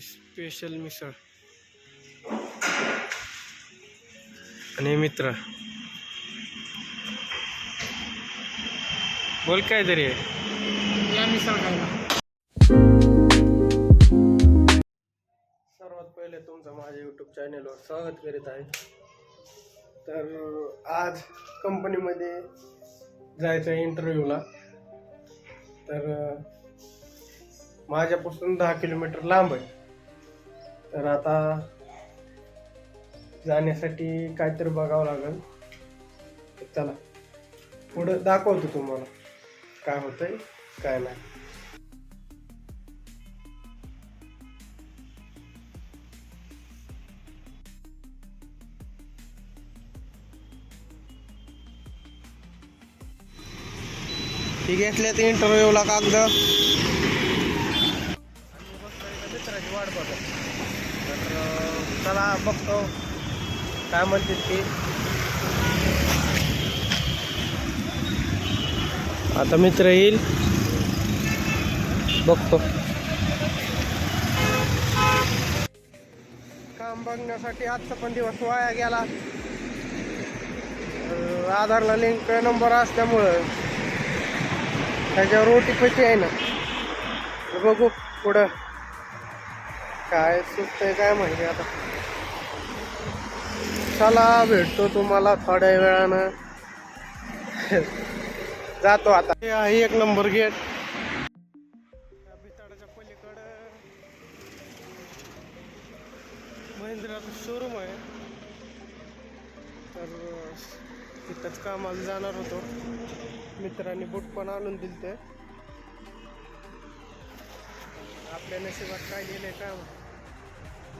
Special misal. आणि मित्र. बोल काय तरी. या मिसळ खायला. सर्वात पहिले तुमचं माझ्या यूट्यूब चॅनेलवर स्वागत करीत आहे. तर आज कंपनीमध्ये जायचं आहे इंटरव्ह्यूला तर माझ्यापासून दहा किलोमीटर लांब आहे. तर आता जाण्यासाठी काहीतरी बघावं लागेल. चला पुढं दाखवतो तुम्हाला काय होतंय काय नाही. ती घेतल्यात इंटरव्ह्यूला कागद. मित्राची वाट बघा तर चला बघतो. काय म्हणते ते? आता मित्र येईल. बघतो. काम बघण्यासाठी आजचा पण दिवस वाया गेला. आधारला लिंक नंबर असल्यामुळं त्याच्यावर ओ टी पीची आहे ना. बघू पुढं. काय सुचतंय काय माहिती आता. चला भेटतो तुम्हाला थोड्या वेळानं. जातो आता. हे आहे एक नंबर गेट. बिताडाच्या पलीकडं महिंद्राचं शोरूम आहे. तर तिथंच कामाला जाणार होतो. मित्रांनी बूट पण आणून दिले ते आपल्या नशिबात काय गेले काय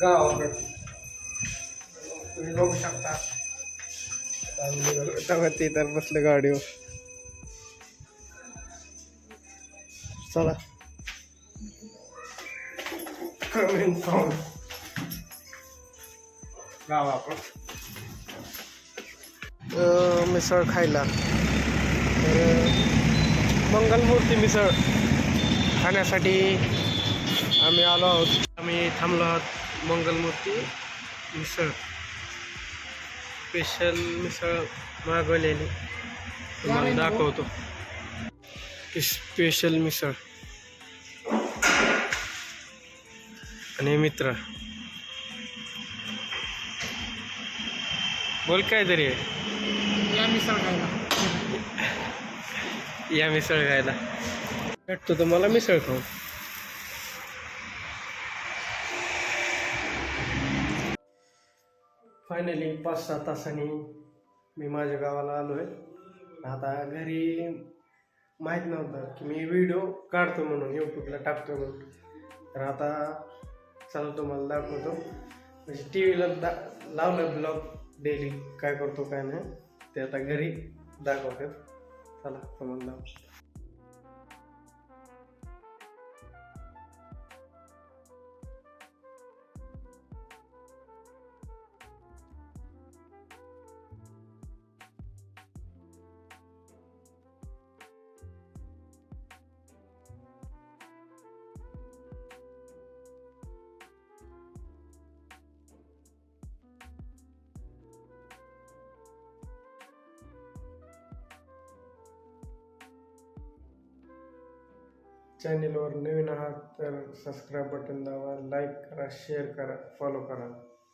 गावाकडे तुम्ही बघू शकता. तेव्हा ते तर बसलं गाडीवर. चला. पाहून गावाकडं मिसळ खायला. मंगलमूर्ती मिसळ खाण्यासाठी आम्ही आलो आहोत. आम्ही थांबलो आहोत. मंगलमूर्ती मिसळ. स्पेशल मिसळ मागवलेली. तुम्हाला दाखवतो. स्पेशल मिसळ. आणि मित्र. बोल काय तरी. या मिसळ खायला. या मिसळ खायला. भेटतो तुम्हाला मिसळ खाऊ फायनली पाच सहा तासांनी मी माझ्या गावाला आलो आहे आता घरी माहीत नव्हतं की मी व्हिडिओ काढतो म्हणून यूट्यूबला टाकतो म्हणून. तर आता चला तुम्हाला दाखवतो. म्हणजे टी व्हीला दा लावलं ब्लॉग डेली काय करतो काय नाही ते आता घरी दाखवतात चला तुम्हाला दाखवतो. चॅनेलवर नवीन आहात तर सबस्क्राईब बटन दाबा लाईक करा शेअर करा फॉलो करा.